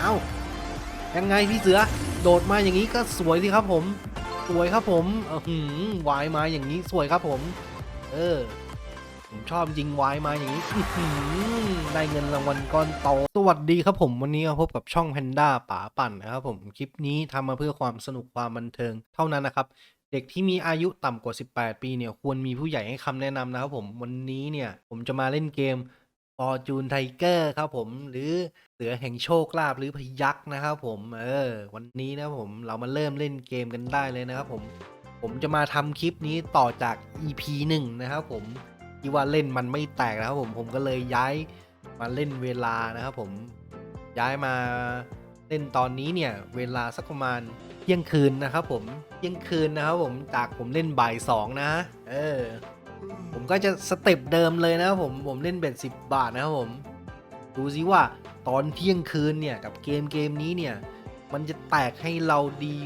เอ้ายังไงพี่เสือ โดดมาอย่างนี้ก็สวยสิครับผม สวยครับผมอืมวายมาอย่างนี้สวยครับผม เออ ผมชอบยิงวายมาอย่างนี้หือได้เงินรางวัลก้อนโตสวัสดีครับผมวันนี้มาพบกับช่องแพนด้าป๋าปั่นนะครับผมคลิปนี้ทำมาเพื่อความสนุกความบันเทิงเท่านั้นนะครับ เด็กที่มีอายุต่ำกว่า 18 ปีเนี่ย ควรมีผู้ใหญ่ให้คำแนะนำนะครับผมวันนี้เนี่ย ผมจะมาเล่นเกม Fortune Tiger ครับผมหรือเสือแห่งโชคลาภหรือพยักษ์นะครับผมเออวันนี้นะผมเรามาเริ่มเล่นเกมกันได้เลยนะครับผมผมจะมาทำคลิปนี้ต่อจาก EP 1 นะครับผมที่ว่าเล่นมันไม่แตกนะครับผมผมก็เลยย้ายมาเล่นเวลานะครับผมย้ายมาเล่นตอนนี้เนี่ยเวลาสักประมาณเที่ยงคืนนะครับผมเที่ยงคืนนะครับผมจากผมเล่นบ่ายสองนะ เออ ก็จะสเต็ปเดิมเลยนะครับผมผมเล่นเบ็ดสิบบาทนะครับผมดูซิว่าตอนเที่ยงคืนเนี่ยกับเกมเกมนี้เนี่ยมันจะแตกให้เราดี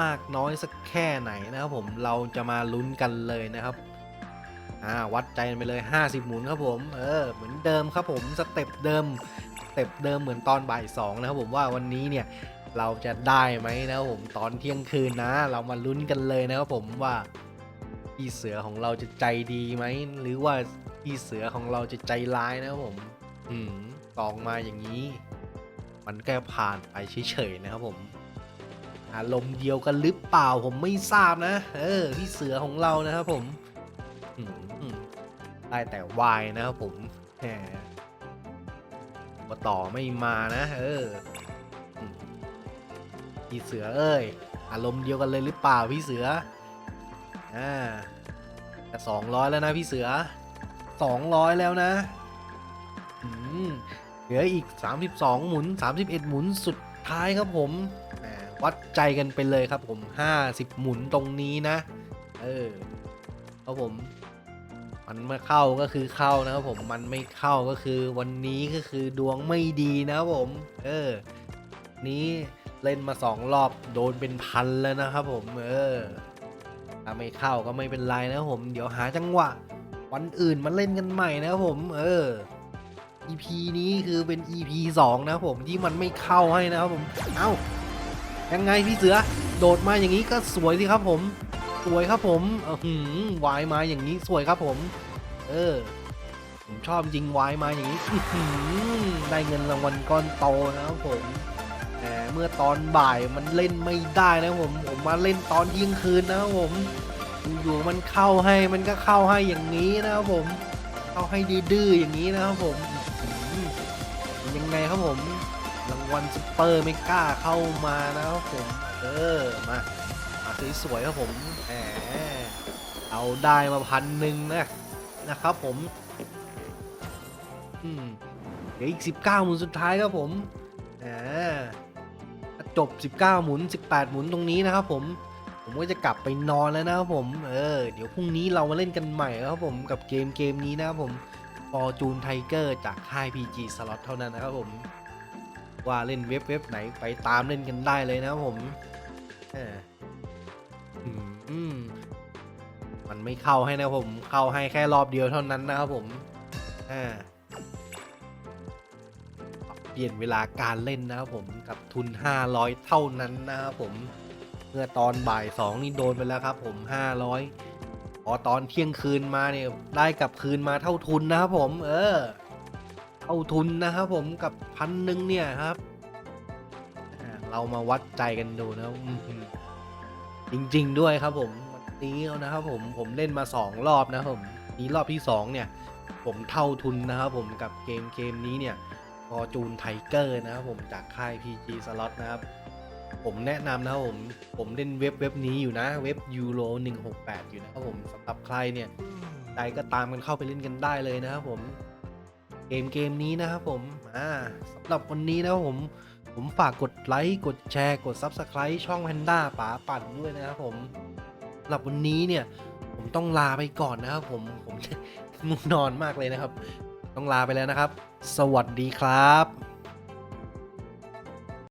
มากน้อยสักแค่ไหนนะครับผมเราจะมาลุ้นกันเลยนะครับอ่าวัดใจไปเลย 50 หมุนครับผมเออเหมือนเดิมครับผมสเต็ปเดิมสเต็ปเดิมเหมือนตอนบ่ายสองนะครับผมว่าวันนี้เนี่ยเราจะได้ไหมนะครับผมตอนเที่ยงคืนนะ เรามาลุ้นกันเลยนะครับผมว่า พี่เสือของเราจะใจดีไหมหรือว่าพี่เสือของเราจะใจร้ายนะครับผม อืมกองมาอย่างนี้ มันแก็ผ่านไปเฉยๆนะครับผม อารมณ์เดียวกันหรือเปล่าผมไม่ทราบนะ เออ พี่เสือของเรานะครับผมอืมได้แต่วายนะครับผมแหมมาต่อไม่มานะ เออพี่เสือเอ้ย อารมณ์เดียวกันเลยหรือเปล่าพี่เสือ อ่าแต่สองร้อยแล้วนะพี่เสือสองร้อยแล้วนะอืมเหลืออีก 32 หมุน 31 หมุนสุดท้ายครับผมวัดใจกันไปเลยครับผม 50 หมุนตรงนี้นะ เออครับผม มันม่เข้าก็คือเข้านะครับผมมันไม่เข้าก็คือวันนี้ก็คือดวงไม่ดีนะครับผม เออ นี้เล่นมาสองรอบโดนเป็นพันแล้วนะครับผม เออ ถ้าไม่เข้าก็ไม่เป็นไรนะผมเดี๋ยวหาจังหวะ วันอื่นมาเล่นกันใหม่นะผม เออ EP นี้คือเป็น EP 2 นะผมที่มันไม่เข้าให้นะครับผม เอ้ายังไงพี่เสือ โดดมาอย่างนี้ก็สวยสิครับผม สวยครับผมอหืมวายมาอย่างนี้สวยครับผม เออ ผมชอบยิงวายมาอย่างนี้ได้เงินรางวัลก้อนโตนะครับผม เมื่อตอนบ่ายมันเล่นไม่ได้นะผมผมมาเล่นตอนเที่งคืนนะครับผมอยู่ๆมันเข้าให้มันก็เข้าให้อย่างนี้นะครับผมเข้าให้ดื้อๆอย่างนี้นะครับผมยังไงครับผมรางวัลซุปเปอร์ไม่กล้าเข้ามานะครับผมเออมามาสวยๆครับผมแหมเอาได้มาพันหนึ่งนะนะครับผมอืมเดี๋ยวอีก 19หมุนสุดท้ายครับผมอ่า จบ 19 หมุน 18 หมุนตรงนี้นะครับผม ผมก็จะกลับไปนอนแล้วนะครับผม เออ เดี๋ยวพรุ่งนี้เรามาเล่นกันใหม่นะครับผมกับเกมเกมนี้นะครับผม Fortune Tiger จากค่าย PG Slot เท่านั้นนะครับผม ว่าเล่นเว็บเว็บไหนไปตามเล่นกันได้เลยนะครับผมเอออืมมันไม่เข้าให้นะครับผม เข้าให้แค่รอบเดียวเท่านั้นนะครับผมอ่า เปลี่ยนเวลาการเล่นนะครับผมกับทุน 500 เท่านั้นนะครับผมเมื่อตอนบ่าย 2 นี่โดนไปแล้วครับผม 500พอตอนเที่ยงคืนมาเนี่ยได้กลับคืนมาเท่าทุนนะครับผม เออ เท่าทุนนะครับผมกับพันหนึ่งเนี่ยครับอ่าเรามาวัดใจกันดูนะจริง ๆ ด้วยครับผมวันนี้นะครับผมผมเล่นมา 2 รอบนะครับผมนี้รอบที่ 2 เนี่ย ผมเท่าทุนนะครับผมกับเกมเกมนี้เนี่ย อจูนไทเกอร์นะครับผมจากค่าย PG Slot นะครับ ผมแนะนำนะครับผม ผมเล่นเว็บเว็บนี้อยู่นะเว็บ Euro 168 อยู่นะครับผมสำหรับใครเนี่ยใครก็ตามกันเข้าไปเล่นกันได้เลยนะครับผม เกมเกมนี้นะครับผมอ่าสำหรับวันนี้นะครับผมผมฝากกดไลค์กดแชร์กด Subscribe ช่อง Panda ป๋าปั่นด้วยนะครับผมสำหรับวันนี้เนี่ยผมต้องลาไปก่อนนะครับผมผมง่วงนอนมากเลยนะครับ ต้องลาไปแล้วนะครับ สวัสดีครับ